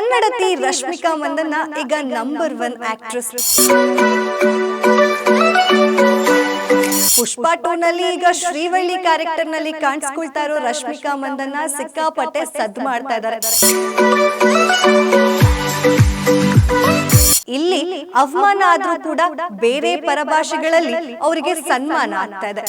ಕನ್ನಡತಿ ರಶ್ಮಿಕಾ ಮಂದನ್ನ ಈಗ number one actress Pushpa two ನಲ್ಲಿ ಈಗ ಶ್ರೀವಳ್ಳಿ ಕ್ಯಾರೆಕ್ಟರ್ನಲ್ಲಿ ಕಾಣಿಸ್ಕೊಳ್ತಾ ಇರೋ ರಶ್ಮಿಕಾ ಮಂದನ್ನ ಸಿಕ್ಕಾಪಟ್ಟೆ ಸದ್ ಮಾಡ್ತಾ ಇದ್ದಾರೆ. ಇಲ್ಲಿ ಅವಮಾನ ಆದ್ರೂ ಕೂಡ ಬೇರೆ ಪರಭಾಷೆಗಳಲ್ಲಿ ಅವರಿಗೆ ಸನ್ಮಾನ ಆಗ್ತಾ ಇದೆ.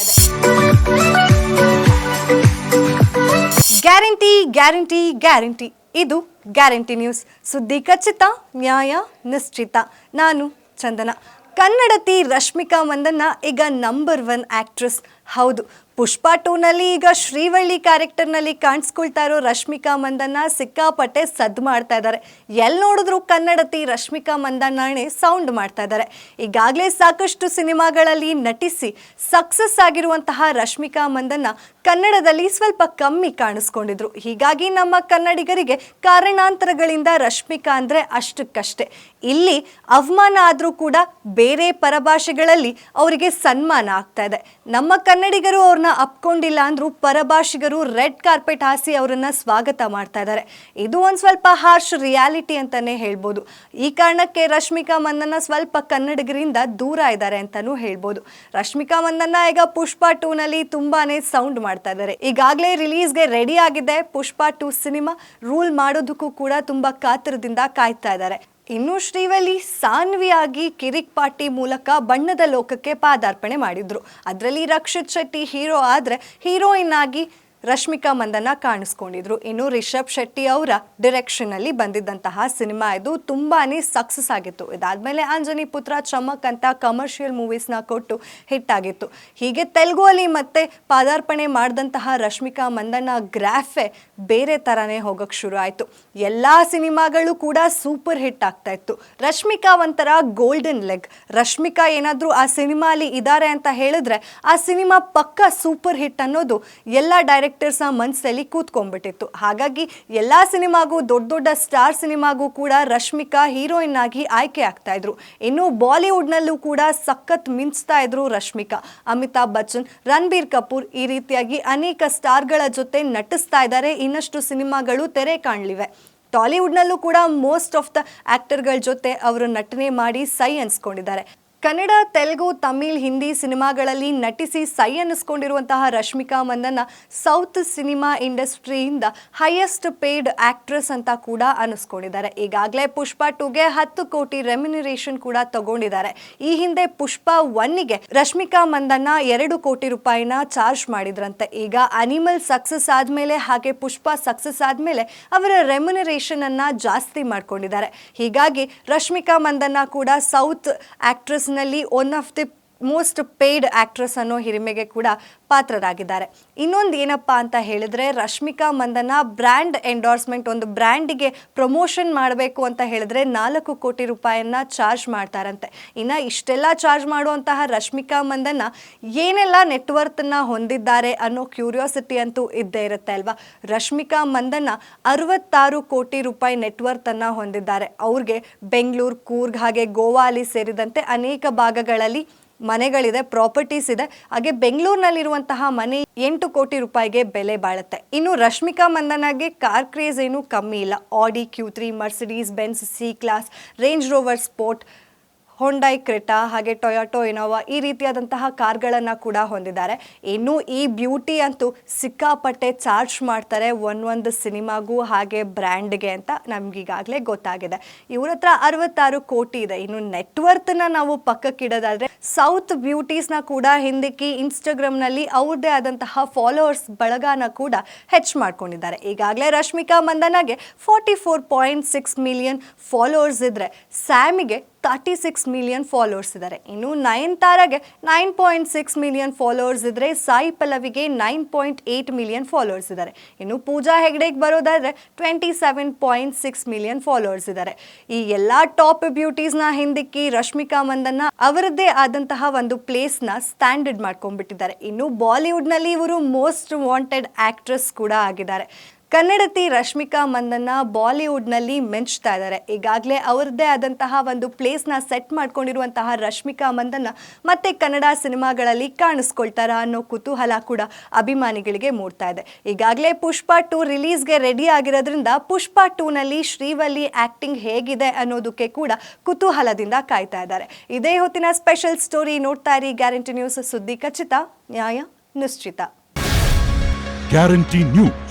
Guarantee guarantee guarantee. ಇದು ಗ್ಯಾರಂಟಿ ನ್ಯೂಸ್. ಸುದ್ದಿ ಖಚಿತ, ನ್ಯಾಯ ನಿಶ್ಚಿತ. ನಾನು ಚಂದನ. ಕನ್ನಡತಿ ರಶ್ಮಿಕಾ ಮಂದನ್ನ ಈಗ ನಂಬರ್ ಒನ್ ಆಕ್ಟ್ರೆಸ್ ಹೌದು. ಪುಷ್ಪ ಟೂನಲ್ಲಿ ಈಗ ಶ್ರೀವಳ್ಳಿ ಕ್ಯಾರೆಕ್ಟರ್ನಲ್ಲಿ ಕಾಣಿಸ್ಕೊಳ್ತಾ ಇರೋ ರಶ್ಮಿಕಾ ಮಂದಣ್ಣ ಸಿಕ್ಕಾಪಟ್ಟೆ ಸದ್ ಮಾಡ್ತಾ ಇದ್ದಾರೆ. ಎಲ್ಲಿ ನೋಡಿದ್ರು ಕನ್ನಡತಿ ರಶ್ಮಿಕಾ ಮಂದಣ್ಣಾಣೆ ಸೌಂಡ್ ಮಾಡ್ತಾ ಇದ್ದಾರೆ. ಈಗಾಗಲೇ ಸಾಕಷ್ಟು ಸಿನಿಮಾಗಳಲ್ಲಿ ನಟಿಸಿ ಸಕ್ಸಸ್ ಆಗಿರುವಂತಹ ರಶ್ಮಿಕಾ ಮಂದಣ್ಣ ಕನ್ನಡದಲ್ಲಿ ಸ್ವಲ್ಪ ಕಮ್ಮಿ ಕಾಣಿಸ್ಕೊಂಡಿದ್ರು. ಹೀಗಾಗಿ ನಮ್ಮ ಕನ್ನಡಿಗರಿಗೆ ಕಾರಣಾಂತರಗಳಿಂದ ರಶ್ಮಿಕಾ ಅಂದ್ರೆ ಅಷ್ಟಕ್ಕಷ್ಟೇ. ಇಲ್ಲಿ ಅವಮಾನ ಆದರೂ ಕೂಡ ಬೇರೆ ಪರಭಾಷೆಗಳಲ್ಲಿ ಅವರಿಗೆ ಸನ್ಮಾನ ಆಗ್ತಾ ಇದೆ. ನಮ್ಮ ಕನ್ನಡಿಗರು ಅವ್ರನ್ನ ಅಪ್ಕೊಂಡಿಲ್ಲ ಅಂದ್ರು ಪರಭಾಷಿಗರು ರೆಡ್ ಕಾರ್ಪೆಟ್ ಹಾಸಿ ಅವರನ್ನ ಸ್ವಾಗತ ಮಾಡ್ತಾ ಇದ್ದಾರೆ. ಇದು ಒಂದು ಸ್ವಲ್ಪ ಹಾರ್ಶ್ ರಿಯಾಲಿಟಿ ಅಂತಾನೆ ಹೇಳ್ಬೋದು. ಈ ಕಾರಣಕ್ಕೆ ರಶ್ಮಿಕಾ ಮಂದನ್ನ ಸ್ವಲ್ಪ ಕನ್ನಡಿಗರಿಂದ ದೂರ ಇದ್ದಾರೆ ಅಂತಾನೂ ಹೇಳ್ಬೋದು. ರಶ್ಮಿಕಾ ಮಂದನ್ನ ಈಗ ಪುಷ್ಪ ಟೂನಲ್ಲಿ ತುಂಬಾನೇ ಸೌಂಡ್ ಮಾಡ್ತಾ ಇದ್ದಾರೆ. ಈಗಾಗಲೇ ರಿಲೀಸ್ಗೆ ರೆಡಿ ಆಗಿದೆ ಪುಷ್ಪ ಟೂ ಸಿನಿಮಾ ರೂಲ್ ಮಾಡೋದಕ್ಕೂ ಕೂಡ ತುಂಬಾ ಕಾತರದಿಂದ ಕಾಯ್ತಾ ಇದ್ದಾರೆ. ಇನ್ನು ಶ್ರೀವಲ್ಲಿ ಸಾನ್ವಿಯಾಗಿ ಕಿರಿಕ್ ಪಾಟಿ ಮೂಲಕ ಬಣ್ಣದ ಲೋಕಕ್ಕೆ ಪಾದಾರ್ಪಣೆ ಮಾಡಿದ್ರು. ಅದರಲ್ಲಿ ರಕ್ಷಿತ್ ಶೆಟ್ಟಿ ಹೀರೋ ಆದರೆ ಹೀರೋಯಿನ್ ಆಗಿ ರಶ್ಮಿಕಾ ಮಂದನ ಕಾಣಿಸ್ಕೊಂಡಿದ್ರು. ಇನ್ನು ರಿಷಬ್ ಶೆಟ್ಟಿ ಅವರ ಡಿರೆಕ್ಷನ್ ಅಲ್ಲಿ ಬಂದಿದ್ದಂತಹ ಸಿನಿಮಾ ಇದು ತುಂಬಾನೇ ಸಕ್ಸಸ್ ಆಗಿತ್ತು. ಇದಾದ್ಮೇಲೆ ಆಂಜನಿ ಪುತ್ರ, ಚಮಕ್ ಅಂತ ಕಮರ್ಷಿಯಲ್ ಮೂವೀಸ್ನ ಕೊಟ್ಟು ಹಿಟ್ ಆಗಿತ್ತು. ಹೀಗೆ ತೆಲುಗು ಅಲ್ಲಿ ಮತ್ತೆ ಪಾದಾರ್ಪಣೆ ಮಾಡಿದಂತಹ ರಶ್ಮಿಕಾ ಮಂದನ ಗ್ರಾಫೆ ಬೇರೆ ತರಾನೇ ಹೋಗಕ್ ಶುರು ಆಯಿತು. ಎಲ್ಲಾ ಸಿನಿಮಾಗಳು ಕೂಡ ಸೂಪರ್ ಹಿಟ್ ಆಗ್ತಾ ಇತ್ತು. ರಶ್ಮಿಕಾ ಒಂಥರ ಗೋಲ್ಡನ್ ಲೆಗ್ ರಶ್ಮಿಕಾ ಏನಾದರೂ ಆ ಸಿನಿಮಾಲಿ ಇದ್ದಾರೆ ಅಂತ ಹೇಳಿದ್ರೆ ಆ ಸಿನಿಮಾ ಪಕ್ಕ ಸೂಪರ್ ಹಿಟ್ ಅನ್ನೋದು ಎಲ್ಲ ಡೈರೆಕ್ಟರ್ಸ್ನ ಮನಸ್ಸಲ್ಲಿ ಕೂತ್ಕೊಂಡ್ಬಿಟ್ಟಿತ್ತು. ಹಾಗಾಗಿ ಎಲ್ಲ ಸಿನಿಮಾಗೂ, ದೊಡ್ಡ ದೊಡ್ಡ ಸ್ಟಾರ್ ಸಿನಿಮಾಗೂ ಕೂಡ ರಶ್ಮಿಕಾ ಹೀರೋಯಿನ್ ಆಗಿ ಆಯ್ಕೆ ಆಗ್ತಾ ಇದ್ರು. ಇನ್ನು ಬಾಲಿವುಡ್ನಲ್ಲೂ ಕೂಡ ಸಖತ್ ಮಿಂಚ್ತಾ ಇದ್ರು ರಶ್ಮಿಕಾ. ಅಮಿತಾಬ್ ಬಚ್ಚನ್, ರಣಬೀರ್ ಕಪೂರ್ ಈ ರೀತಿಯಾಗಿ ಅನೇಕ ಸ್ಟಾರ್ಗಳ ಜೊತೆ ನಟಿಸ್ತಾ ಇದ್ದಾರೆ. ಇನ್ನಷ್ಟು ಸಿನಿಮಾಗಳು ತೆರೆ ಕಾಣಲಿವೆ. ಟಾಲಿವುಡ್ನಲ್ಲೂ ಕೂಡ ಮೋಸ್ಟ್ ಆಫ್ ದ ಆಕ್ಟರ್ಗಳ ಜೊತೆ ಅವರು ನಟನೆ ಮಾಡಿ ಸೈ ಅನ್ಸ್ಕೊಂಡಿದ್ದಾರೆ ಕನ್ನಡ, ತೆಲುಗು, ತಮಿಳ್, ಹಿಂದಿ ಸಿನಿಮಾಗಳಲ್ಲಿ ನಟಿಸಿ ಸೈ ಅನ್ನಿಸ್ಕೊಂಡಿರುವಂತಹ ರಶ್ಮಿಕಾ ಮಂದನ್ನ ಸೌತ್ ಸಿನಿಮಾ ಇಂಡಸ್ಟ್ರಿಯಿಂದ ಹೈಯೆಸ್ಟ್ ಪೇಯ್ಡ್ ಆಕ್ಟ್ರೆಸ್ ಅಂತ ಕೂಡ ಅನ್ನಿಸ್ಕೊಂಡಿದ್ದಾರೆ. ಈಗಾಗಲೇ ಪುಷ್ಪ ಟೂಗೆ ಹತ್ತು ಕೋಟಿ ರೆಮ್ಯುನರೇಷನ್ ಕೂಡ ತಗೊಂಡಿದ್ದಾರೆ. ಈ ಹಿಂದೆ ಪುಷ್ಪ ಒನ್ನಿಗೆ ರಶ್ಮಿಕಾ ಮಂದನ್ನ ಎರಡು ಕೋಟಿ ರೂಪಾಯಿನ ಚಾರ್ಜ್ ಮಾಡಿದ್ರಂತೆ. ಈಗ ಅನಿಮಲ್ ಸಕ್ಸಸ್ ಆದ್ಮೇಲೆ ಹಾಗೆ ಪುಷ್ಪ ಸಕ್ಸಸ್ ಆದ್ಮೇಲೆ ಅವರ ರೆಮ್ಯುನರೇಷನ್ ಅನ್ನ ಜಾಸ್ತಿ ಮಾಡ್ಕೊಂಡಿದ್ದಾರೆ. ಹೀಗಾಗಿ ರಶ್ಮಿಕಾ ಮಂದನ್ನ ಕೂಡ ಸೌತ್ ಆಕ್ಟ್ರೆಸ್ ನಲ್ಲಿ one of the most paid actress ಅನ್ನೋ ಹಿರಿಮೆಗೆ ಕೂಡ ಪಾತ್ರರಾಗಿದ್ದಾರೆ. ಇನ್ನೊಂದು ಏನಪ್ಪ ಅಂತ ಹೇಳಿದ್ರೆ, ರಶ್ಮಿಕಾ ಮಂದನ ಬ್ರ್ಯಾಂಡ್ ಎಂಡೋರ್ಸ್ಮೆಂಟ್ ಒಂದು ಬ್ರ್ಯಾಂಡಿಗೆ ಪ್ರಮೋಷನ್ ಮಾಡಬೇಕು ಅಂತ ಹೇಳಿದ್ರೆ ನಾಲ್ಕು ಕೋಟಿ ರೂಪಾಯಿಯನ್ನ ಚಾರ್ಜ್ ಮಾಡ್ತಾರಂತೆ. ಇನ್ನು ಇಷ್ಟೆಲ್ಲ ಚಾರ್ಜ್ ಮಾಡುವಂತಹ ರಶ್ಮಿಕಾ ಮಂದನ ಏನೆಲ್ಲ ನೆಟ್ವರ್ತನ್ನ ಹೊಂದಿದ್ದಾರೆ ಅನ್ನೋ ಕ್ಯೂರಿಯಾಸಿಟಿ ಅಂತೂ ಇದ್ದೇ ಇರುತ್ತೆ ಅಲ್ವಾ? ರಶ್ಮಿಕಾ ಮಂದನ್ನ ಅರವತ್ತಾರು ಕೋಟಿ ರೂಪಾಯಿ ನೆಟ್ವರ್ತನ್ನು ಹೊಂದಿದ್ದಾರೆ. ಅವ್ರಿಗೆ ಬೆಂಗಳೂರು, ಕೂರ್ಗ್ ಹಾಗೆ ಗೋವಾ ಅಲ್ಲಿ ಸೇರಿದಂತೆ ಅನೇಕ ಭಾಗಗಳಲ್ಲಿ ಮನೆಗಳಿದೆ ಪ್ರಾಪರ್ಟೀಸ್ ಇದೆ. ಹಾಗೆ ಬೆಂಗಳೂರಿನಲ್ಲಿರುವಂತಹ ಮನೆ ಎಂಟು ಕೋಟಿ ರೂಪಾಯಿಗೆ ಬೆಲೆ ಬಾಳುತ್ತೆ. ಇನ್ನು ರಶ್ಮಿಕಾ ಮಂದನಾಗೆ ಕಾರ್ ಕ್ರೇಜ್ ಏನು ಕಮ್ಮಿ ಇಲ್ಲ. Audi Q three Mercedes Benz C class Range Rover Sport Hyundai Creta ಹಾಗೆ ಟೊಯಾಟೊ ಇನೋವಾ ಈ ರೀತಿಯಾದಂತಹ ಕಾರ್ಗಳನ್ನು ಕೂಡ ಹೊಂದಿದ್ದಾರೆ. ಇನ್ನು ಈ ಬ್ಯೂಟಿ ಅಂತೂ ಸಿಕ್ಕಾಪಟ್ಟೆ ಚಾರ್ಜ್ ಮಾಡ್ತಾರೆ ಒಂದೊಂದು ಸಿನಿಮಾಗೂ ಹಾಗೆ ಬ್ರ್ಯಾಂಡ್ಗೆ ಅಂತ ನಮಗೀಗಾಗಲೇ ಗೊತ್ತಾಗಿದೆ. ಇವ್ರ ಹತ್ರ ಅರವತ್ತಾರು ಕೋಟಿ ಇದೆ. ಇನ್ನು ನೆಟ್ವರ್ತ್ನ ನಾವು ಪಕ್ಕಕ್ಕಿಡೋದಾದರೆ ಸೌತ್ ಬ್ಯೂಟೀಸ್ನ ಕೂಡ ಹಿಂದಿಕ್ಕಿ ಇನ್ಸ್ಟಾಗ್ರಾಮ್ನಲ್ಲಿ ಅವ್ರದ್ದೇ ಆದಂತಹ ಫಾಲೋವರ್ಸ್ ಬಳಗಾನ ಕೂಡ ಹೆಚ್ಚು ಮಾಡ್ಕೊಂಡಿದ್ದಾರೆ. ಈಗಾಗಲೇ Rashmika ಮಂದನಾಗೆ forty four point six million followers ಇದ್ದರೆ ಸ್ಯಾಮಿಗೆ ತರ್ಟಿ ಸಿಕ್ಸ್ ಮಿಲಿಯನ್ ಫಾಲೋವರ್ಸ್ ಇದ್ದಾರೆ. ಇನ್ನು ನಯನ್ತಾರಾಗೆ nine point six million followers ಇದ್ದರೆ Sai ಪಲ್ಲವಿಗೆ nine point eight million followers ಇದ್ದಾರೆ. ಇನ್ನು ಪೂಜಾ ಹೆಗ್ಡೆಗೆ ಬರೋದಾದರೆ twenty seven point six million followers ಇದ್ದಾರೆ. ಈ ಎಲ್ಲ ಟಾಪ್ ಬ್ಯೂಟೀಸ್ನ ಹಿಂದಿಕ್ಕಿ ರಶ್ಮಿಕಾ ಮಂದನ್ನ ಅವರದ್ದೇ ಆದಂತಹ ಒಂದು ಪ್ಲೇಸ್ನ ಸ್ಟ್ಯಾಂಡರ್ಡ್ ಮಾಡ್ಕೊಂಡ್ಬಿಟ್ಟಿದ್ದಾರೆ. ಇನ್ನು ಬಾಲಿವುಡ್ನಲ್ಲಿ ಇವರು ಮೋಸ್ಟ್ ವಾಂಟೆಡ್ ಆಕ್ಟ್ರೆಸ್ ಕೂಡ ಆಗಿದ್ದಾರೆ. ಕನ್ನಡತಿ ರಶ್ಮಿಕಾ ಮಂದನ್ನ ಬಾಲಿವುಡ್ನಲ್ಲಿ ಮೆಂಚ್ತಾ ಇದ್ದಾರೆ. ಈಗಾಗಲೇ ಅವರದ್ದೇ ಆದಂತಹ ಒಂದು ಪ್ಲೇಸ್ನ ಸೆಟ್ ಮಾಡ್ಕೊಂಡಿರುವಂತಹ ರಶ್ಮಿಕಾ ಮಂದನ್ನ ಮತ್ತೆ ಕನ್ನಡ ಸಿನಿಮಾಗಳಲ್ಲಿ ಕಾಣಿಸ್ಕೊಳ್ತಾರ ಅನ್ನೋ ಕುತೂಹಲ ಕೂಡ ಅಭಿಮಾನಿಗಳಿಗೆ ಮೂಡ್ತಾ ಇದೆ. ಈಗಾಗಲೇ ಪುಷ್ಪ ಟೂ ರಿಲೀಸ್ಗೆ ರೆಡಿ ಆಗಿರೋದ್ರಿಂದ ಪುಷ್ಪ ಟೂನಲ್ಲಿ ಶ್ರೀವಲ್ಲಿ ಆಕ್ಟಿಂಗ್ ಹೇಗಿದೆ ಅನ್ನೋದಕ್ಕೆ ಕೂಡ ಕುತೂಹಲದಿಂದ ಕಾಯ್ತಾ ಇದ್ದಾರೆ. ಇದೇ ಹೊತ್ತಿನ ಸ್ಪೆಷಲ್ ಸ್ಟೋರಿ ನೋಡ್ತಾ ಇರಿ ಗ್ಯಾರಂಟಿ ನ್ಯೂಸ್ ಸುದ್ದಿ ಖಚಿತ. ನ್ಯಾಯ ನಿಶ್ಚಿತ. Guarantee news.